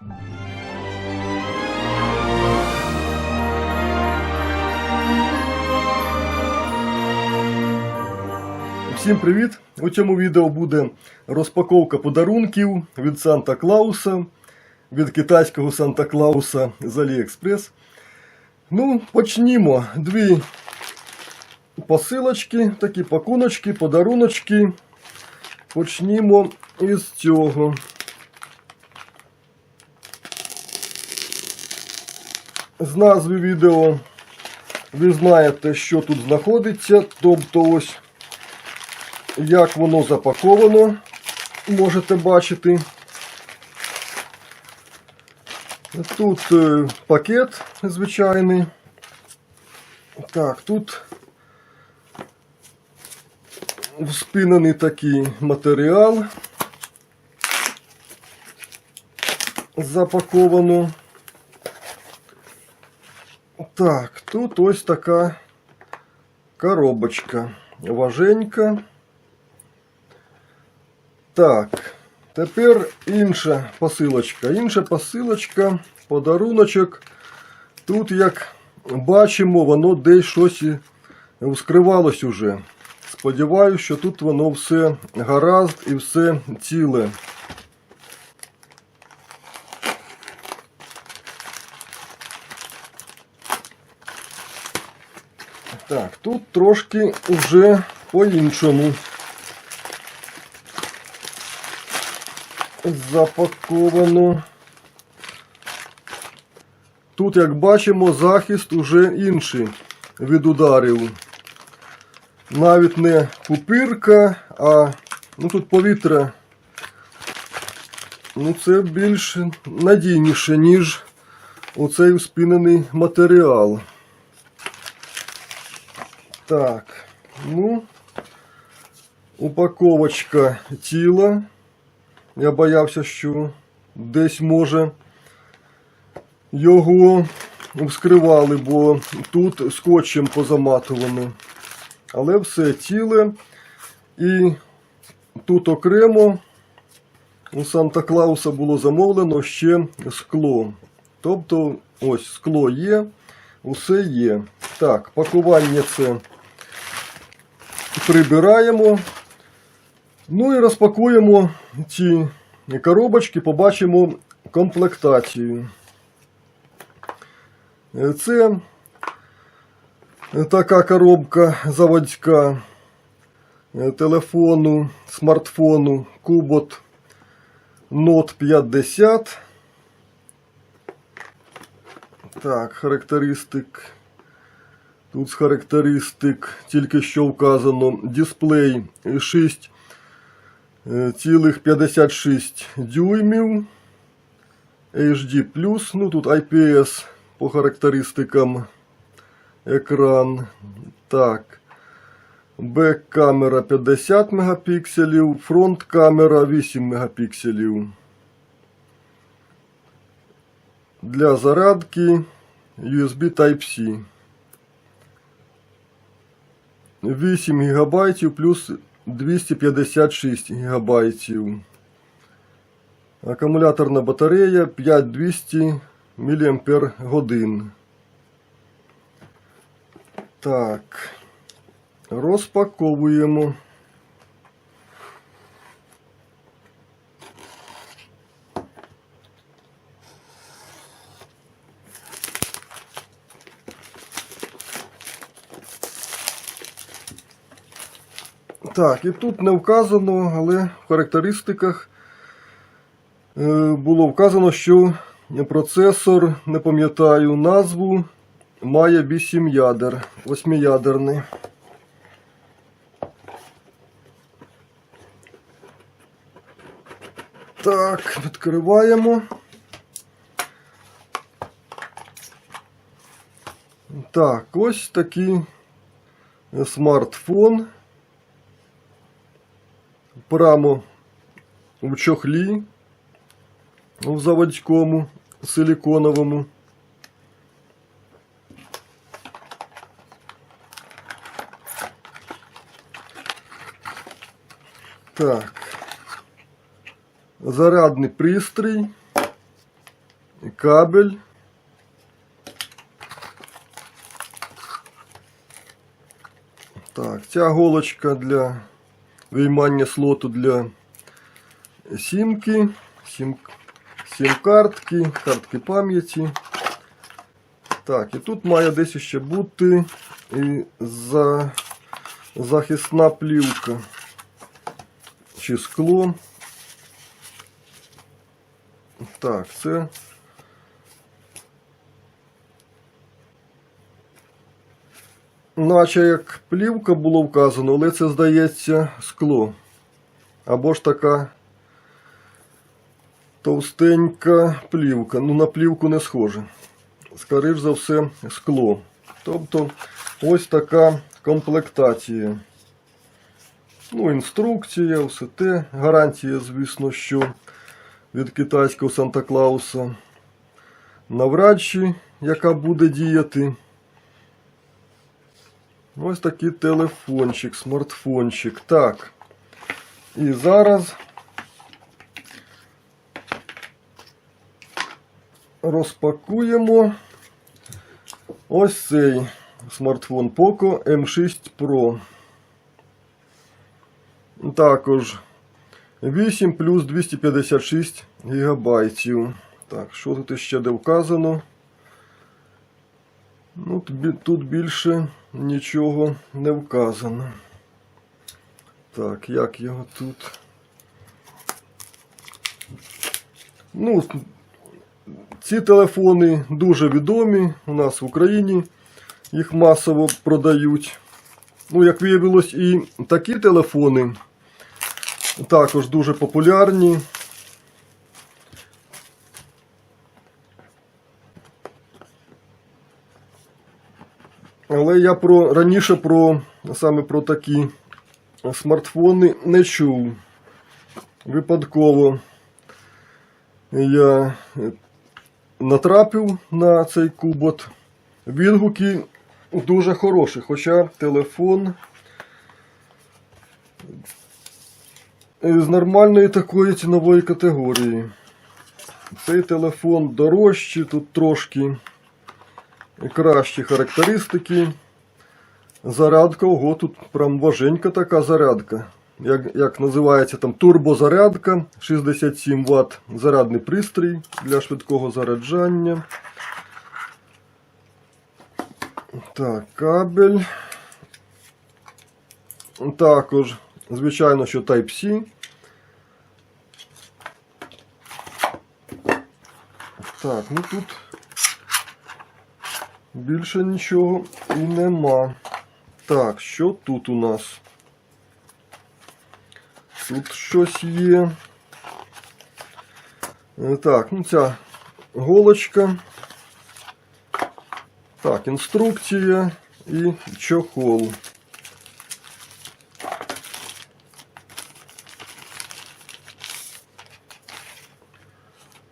Всім привіт! У цьому відео буде розпаковка подарунків від Санта Клауса, від китайського Санта Клауса з Аліекспрес. Ну, почнімо. Дві посилочки, такі пакуночки, подаруночки. Почнімо із цього. З назви відео ви знаєте, що тут знаходиться. Тобто ось як воно запаковано, можете бачити. Тут е, пакет звичайний. Так, тут вспинений такий матеріал. Запаковано. Так, тут ось така коробочка. Важенька. Так, тепер інша посилочка. Інша посилочка, подаруночок. Тут, як бачимо, воно десь щось вскривалось уже. Сподіваюсь, що тут воно все гаразд і все ціле. Так, тут трошки вже по-іншому. запаковано. Тут, як бачимо, захист уже інший від ударів. Навіть не пупирка, а ну, тут повітря. Ну, це більш надійніше, ніж оцей вспінений матеріал. Так, ну, упаковочка тіла. Я боявся, що десь може його вскривали, бо тут скотчем позаматувано. Але все ціле. І тут окремо у Санта Клауса було замовлено ще скло. Тобто, ось скло є, усе є. Так, пакування це прибираємо. Ну і розпакуємо ці коробочки, побачимо комплектацію. Це така коробка заводська телефону, смартфону Kubot Note 50. Так, характеристик. Тут з характеристик тільки що вказано дисплей 6 цілих 56 дюймів. HD+, ну тут IPS по характеристикам екран. Так. Бек-камера 50 мегапікселів, фронт-камера 8 мегапікселів. Для зарядки USB Type-C. 8 ГБ плюс 256 гігабайтів. Акумуляторна батарея 5200 мАч. Так. Розпаковуємо. Так, і тут не вказано, але в характеристиках е, було вказано, що процесор, не пам'ятаю назву, має 8 ядер, 8-ядерний. Так, відкриваємо. Так, ось такий смартфон прямо в чохлі в заводському силіконовому. Так. Зарядний пристрій. кабель. Так, ця голочка для виймання слоту для сімки, сім, сім-картки, картки пам'яті. Так, і тут має десь ще бути і за, захисна плівка чи скло. Так, це. Наче як плівка було вказано, але це здається скло. Або ж така товстенька плівка. Ну, на плівку не схоже. Скоріш за все, скло. Тобто ось така комплектація. Ну, інструкція, все те. Гарантія, звісно, що від китайського Санта Клауса. Навряд чи, яка буде діяти. Ось такий телефончик, смартфончик. Так. І зараз розпакуємо ось цей смартфон Poco M6 Pro. Також 8 плюс 256 гігабайтів. Так, що тут ще де вказано? Ну, тут більше нічого не вказано. Так, як його тут? Ну, ці телефони дуже відомі у нас в Україні. Їх масово продають. Ну, як виявилось, і такі телефони також дуже популярні. Але я про раніше про саме про такі смартфони не чув. Випадково я натрапив на цей кубот. Відгуки дуже хороші, хоча телефон з нормальної такої цінової категорії. Цей телефон дорожчий, тут трошки кращі характеристики. Зарядка, ого, тут прям важенька така зарядка. Як, як називається там турбозарядка, 67 Вт зарядний пристрій для швидкого заряджання. Так, кабель. Також, звичайно, що Type-C. Так, ну тут більше нічого і нема. Так, що тут у нас? Тут щось є. Е, Так, ну ця голочка. Так, інструкція і чохол.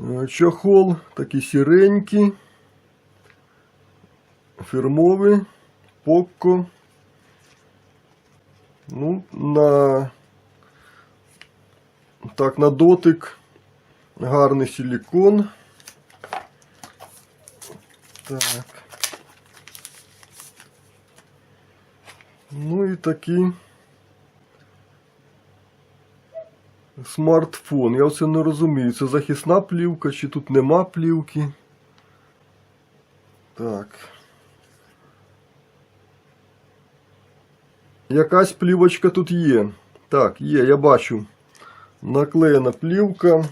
Е, Чохол такий сіренький, фірмовий, Poco. Ну, на так, на дотик гарний силікон. Так. Ну і такий смартфон. Я оце не розумію, це захисна плівка, чи тут нема плівки. Так. Якась плівочка тут є. Так, є, я бачу. Наклеєна плівка.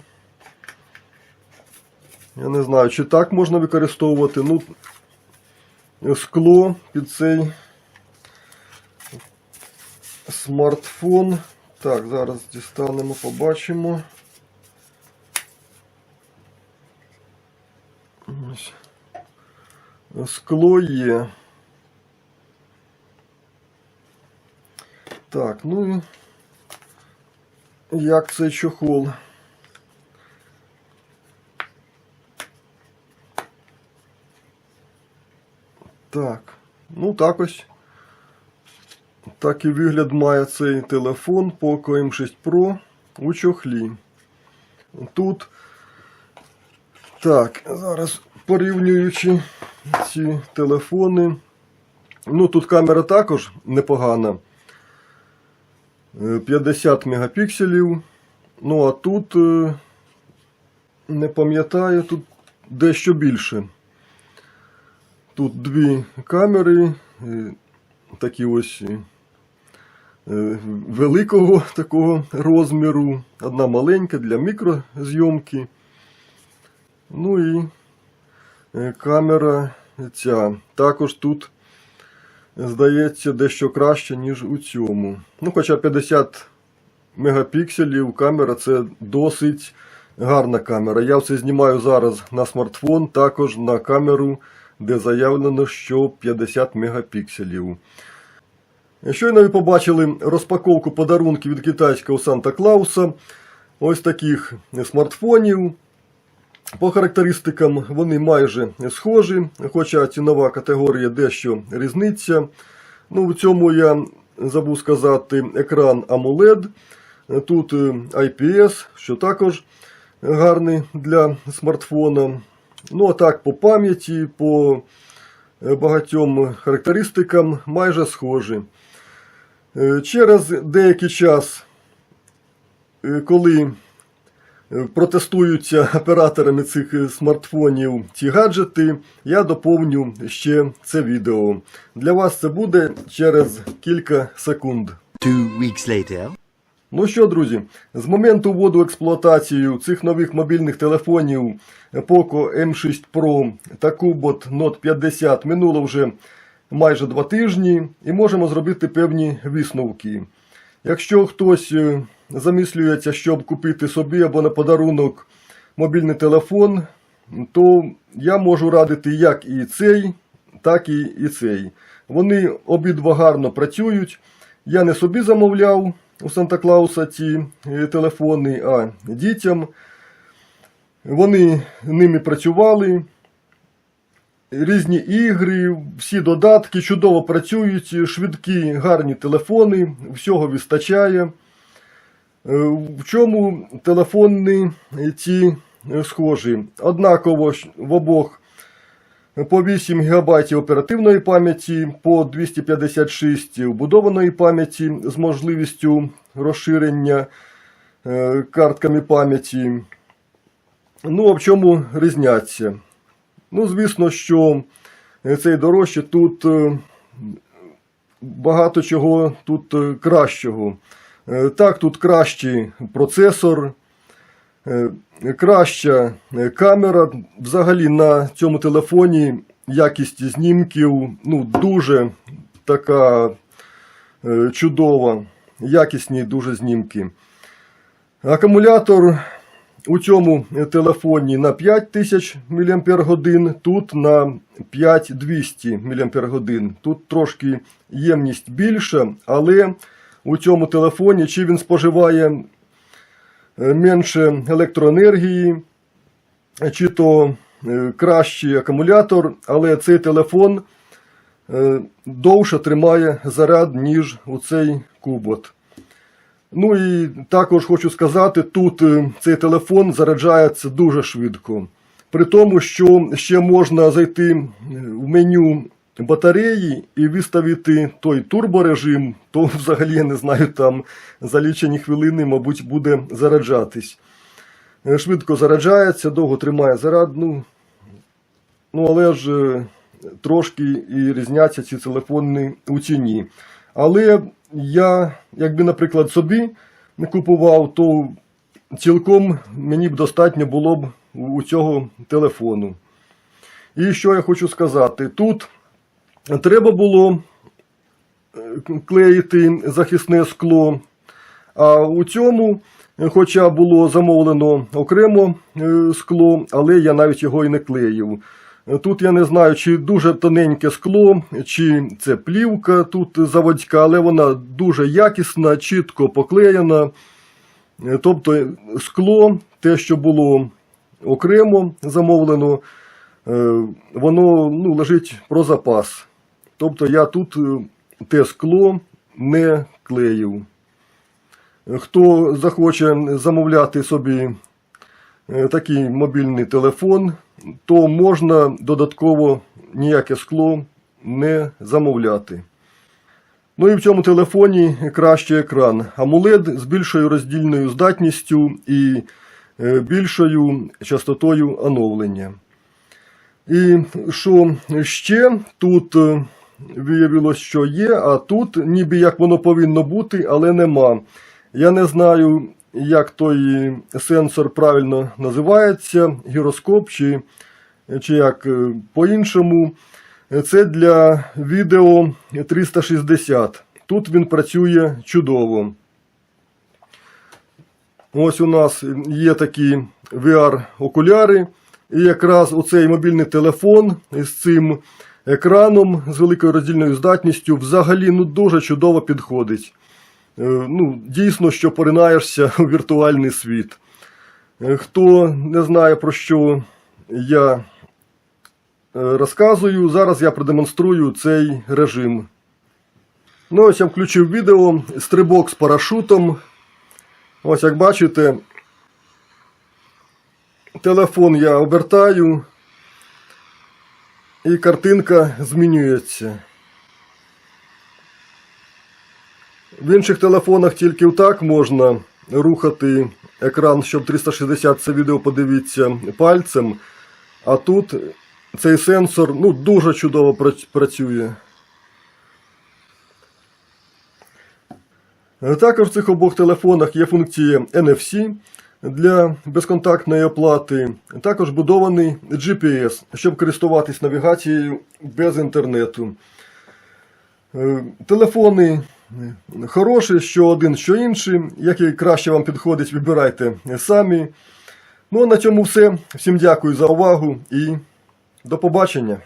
Я не знаю, чи так можна використовувати. Ну, скло під цей смартфон. Так, зараз дістанемо, побачимо. Ось. Скло є. Так, ну і як цей чохол. Так, ну так ось. Так і вигляд має цей телефон Poco M6 Pro у чохлі. Тут Так, зараз порівнюючи ці телефони. Ну, тут камера також непогана. Е, 50 мегапікселів. Ну, а тут е, не пам'ятаю, тут дещо більше. Тут дві камери, е, такі ось е, е, великого такого розміру. Одна маленька для мікрозйомки. Ну і е, камера ця. Також тут, здається, дещо краще, ніж у цьому. Ну, хоча 50 мегапікселів камера це досить гарна камера. Я все знімаю зараз на смартфон, також на камеру, де заявлено, що 50 мегапікселів. Щойно ви побачили розпаковку подарунків від китайського Санта Клауса. Ось таких смартфонів. По характеристикам вони майже схожі, хоча цінова категорія дещо різниця. Ну, в цьому я забув сказати екран AMOLED. Тут е, IPS, що також гарний для смартфона. Ну, а так, по пам'яті, по е, багатьом характеристикам майже схожі. Е, Через деякий час, коли протестуються операторами цих е, смартфонів ці гаджети, я доповню ще це відео. Для вас це буде через кілька секунд. Two weeks later. Ну що, друзі, з моменту вводу експлуатацію цих нових мобільних телефонів Poco M6 Pro та Cubot Note 50 минуло вже майже два тижні і можемо зробити певні висновки. Якщо хтось е, замислюється, щоб купити собі або на подарунок мобільний телефон, то я можу радити як і цей, так і, і цей. Вони обидва гарно працюють. Я не собі замовляв у Санта Клауса ці е, телефони, а дітям. Вони ними працювали. Різні ігри, всі додатки чудово працюють, швидкі, гарні телефони, всього вистачає. Е, В чому телефони ці е, схожі? Однаково в обох по 8 ГБ оперативної пам'яті, по 256 вбудованої пам'яті з можливістю розширення е, картками пам'яті. Ну, а в чому різняться? Ну, звісно, що е, цей дорожче тут е, багато чого тут е, кращого. Е, Так, тут кращий процесор, е, краща е, камера. Взагалі на цьому телефоні якість знімків ну, дуже така чудова, якісні дуже знімки. Акумулятор у цьому телефоні на 5000 мАч, тут на 5200 мАч. Тут трошки ємність більша, але у цьому телефоні чи він споживає е, менше електроенергії, чи то е, кращий акумулятор, але цей телефон е, довше тримає заряд, ніж у цей кубот. Ну і також хочу сказати, тут цей телефон заряджається дуже швидко. При тому, що ще можна зайти в меню батареї і виставити той турборежим, то взагалі я не знаю, там за лічені хвилини, мабуть, буде заряджатись. Е, Швидко заряджається, довго тримає заряд. Ну, ну але ж е, трошки і різняться ці телефони у ціні. Але я, якби, наприклад, собі не купував, то цілком мені б достатньо було б у цього телефону. І що я хочу сказати? Тут треба було е, клеїти захисне скло, а у цьому, хоча було замовлено окремо е, скло, але я навіть його і не клеїв. Тут я не знаю, чи дуже тоненьке скло, чи це плівка тут заводська, але вона дуже якісна, чітко поклеєна. Тобто скло, те, що було окремо замовлено, е, воно ну, лежить про запас. Тобто я тут е, те скло не клеїв. Хто захоче замовляти собі е, такий мобільний телефон, то можна додатково ніяке скло не замовляти. Ну і в цьому телефоні краще екран. AMOLED з більшою роздільною здатністю і е, більшою частотою оновлення. І що ще тут виявилось, що є, а тут ніби як воно повинно бути, але нема. Я не знаю, як той сенсор правильно називається, гіроскоп чи, чи як е, по-іншому. Це для відео 360. Тут він працює чудово. Ось у нас є такі VR-окуляри. І якраз оцей мобільний телефон з цим екраном з великою роздільною здатністю взагалі ну, дуже чудово підходить. Е, Ну, дійсно, що поринаєшся у віртуальний світ. Е, Хто не знає про що я е, розказую, зараз я продемонструю цей режим. Ну, ось я включив відео стрибок з парашутом. Ось як бачите, телефон я обертаю, і картинка змінюється. В інших телефонах тільки так можна рухати екран, щоб 360 це відео подивіться пальцем. А тут цей сенсор ну, дуже чудово працює. Також в цих обох телефонах є функція NFC для безконтактної оплати. Також будований GPS, щоб користуватись навігацією без інтернету. Е, Телефони хороші, що один, що інший. Який краще вам підходить, вибирайте самі. Ну а на цьому все. Всім дякую за увагу і до побачення.